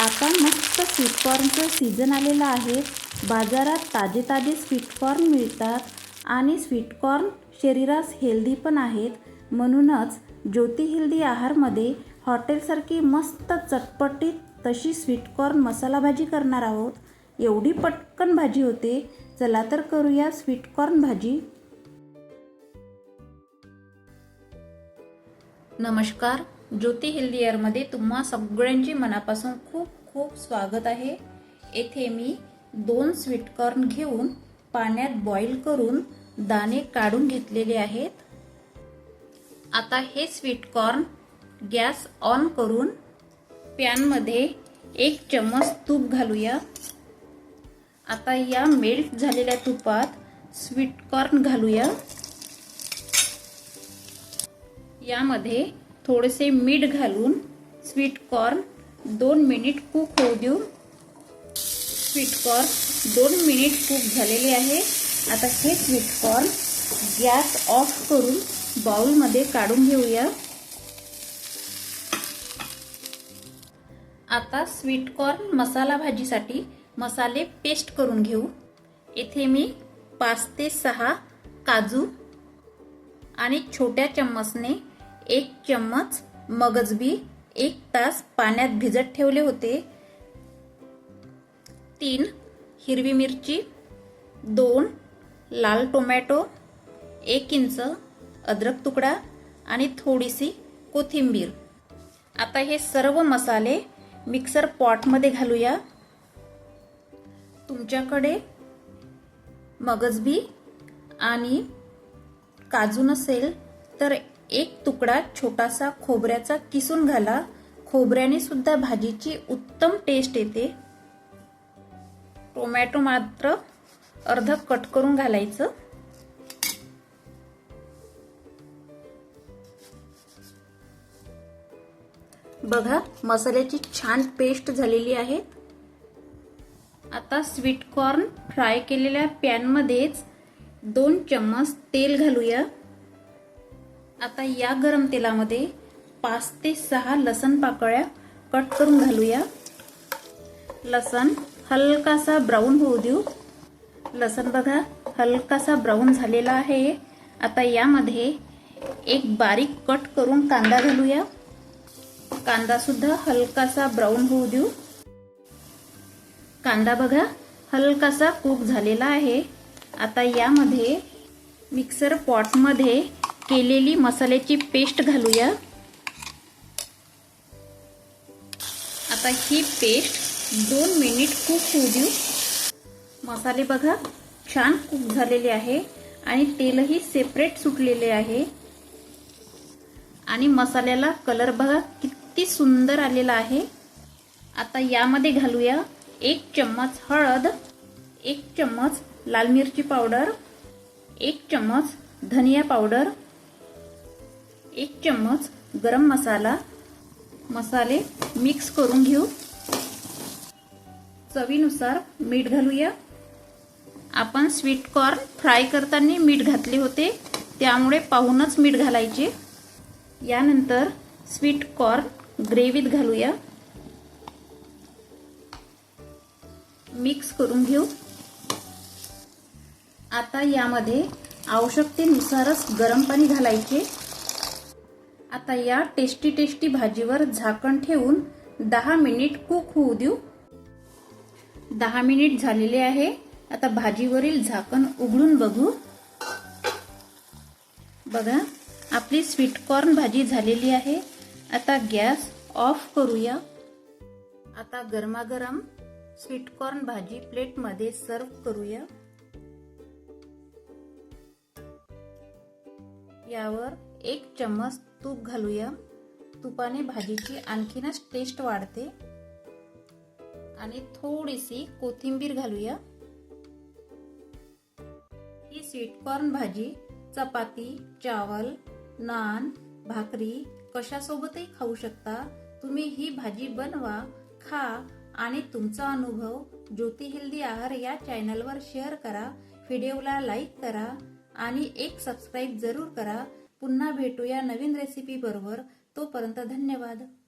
आता मस्त स्वीटकॉर्नचं सीझन आलेलं आहे. बाजारात ताजे ताजे स्वीटकॉर्न मिळतात आणि स्वीटकॉर्न शरीरास हेल्दी पण आहेत. म्हणूनच ज्योती हेल्दी आहारमध्ये हॉटेलसारखी मस्त चटपटीत तशी स्वीटकॉर्न मसाला भाजी करणार आहोत. एवढी पटकन भाजी होते. चला तर करूया स्वीटकॉर्न भाजी. नमस्कार. ज्योती हेल्दी एअरमध्ये तुम्हा सगळ्यांची मनापासून खूप खूप स्वागत आहे. येथे मी दोन स्वीटकॉर्न घेऊन पाण्यात बॉईल करून दाणे काढून घेतलेले आहेत. आता हे स्वीटकॉर्न गॅस ऑन करून पॅनमध्ये एक चम्मच तूप घालूया. आता या मेल्ट झालेल्या तुपात स्वीटकॉर्न घालूया. यामध्ये थोडेसे मीठ घालून स्वीट कॉर्न दोन मिनिट कुक होऊ देऊ. स्वीट कॉर्न दोन मिनिट कुक झालेले आहे. आता हे स्वीट कॉर्न गॅस ऑफ करून बाउलमध्ये काढून घेऊया. आता स्वीट कॉर्न मसाला भाजीसाठी मसाले पेस्ट करून घेऊ. येथे मी पाच ते सहा काजू आणि छोट्या चम्मचने एक चम्मच मगजबी एक तास पाण्यात भिजत ठेवले होते. तीन हिरवी मिरची दोन लाल टोमॅटो एक इंच अद्रक तुकडा आणि थोडीशी कोथिंबीर. आता हे सर्व मसाले मिक्सर पॉटमध्ये घालूया. तुमच्याकडे मगजबी आणि काजू नसेल तर एक तुकडा छोटासा खोबऱ्याचा किसून घाला. खोबऱ्याने सुद्धा भाजीची उत्तम टेस्ट येते. टोमॅटो मात्र अर्ध कट करून घालायचं. बघा मसाल्याची छान पेस्ट झालेली आहे. आता स्वीट कॉर्न फ्राय केलेल्या पॅनमध्येच दोन चम्मच तेल घालूया. आता या गरम तेलामध्ये पाच ते सहा लसण पाकळ्या कट करून घालूया. लसण हलकासा ब्राऊन होऊ देऊ. लसण बघा हलकासा ब्राऊन झालेला आहे. आता यामध्ये एक बारीक कट करून कांदा घालूया. कांदासुद्धा हलकासा ब्राऊन होऊ देऊ. कांदा बघा हलकासा कुक झालेला आहे. आता यामध्ये मिक्सर पॉटमध्ये केलेली मसाल्याची पेस्ट घालूया. आता ही पेस्ट दोन मिनिट कुक होऊ देऊ. मसाले बघा छान कुक झालेले आहे आणि तेलही सेपरेट सुटलेले आहे. आणि मसाल्याला कलर बघा किती सुंदर आलेला आहे. आता यामध्ये घालूया एक चम्मच हळद एक चम्मच लाल मिरची पावडर एक चम्मच धनिया पावडर एक चम्मच गरम मसाला मसाले मिक्स करून घेऊ. चवीनुसार मीठ घालूया. आपण स्वीट कॉर्न फ्राय करताना मीठ घातले होते त्यामुळे पाहूनच मीठ घालायचे. यानंतर स्वीट कॉर्न ग्रेव्हीत घालूया. मिक्स करून घेऊ. आता यामध्ये आवश्यकतेनुसारच गरम पाणी घालायचे. आता या टेस्टी टेस्टी भाजीवर झाकण ठेवून दहा मिनिट कुक होऊ देऊ. दहा मिनिट झालेले आहे. आता भाजीवरील झाकण उघडून बघू. बघा आपली स्वीटकॉर्न भाजी झालेली आहे. आता गॅस ऑफ करूया. आता गरमागरम स्वीटकॉर्न भाजी प्लेटमध्ये सर्व करूया. यावर एक चम्मच तूप घालूया. तुपाने भाजीची आणखीनच टेस्ट वाढते. आणि थोडीशी कोथिंबीर घालूया. ही स्वीटकॉर्न भाजी चपाती चावल नान भाकरी कशासोबतही खाऊ शकता. तुम्ही ही भाजी बनवा खा आणि तुमचा अनुभव ज्योती हेल्दी आहार या चॅनलवर शेअर करा. व्हिडिओला लाईक करा आणि एक सबस्क्राईब जरूर करा. पुन्हा भेटूया नवीन रेसिपी बरोबर. तोपर्यंत धन्यवाद.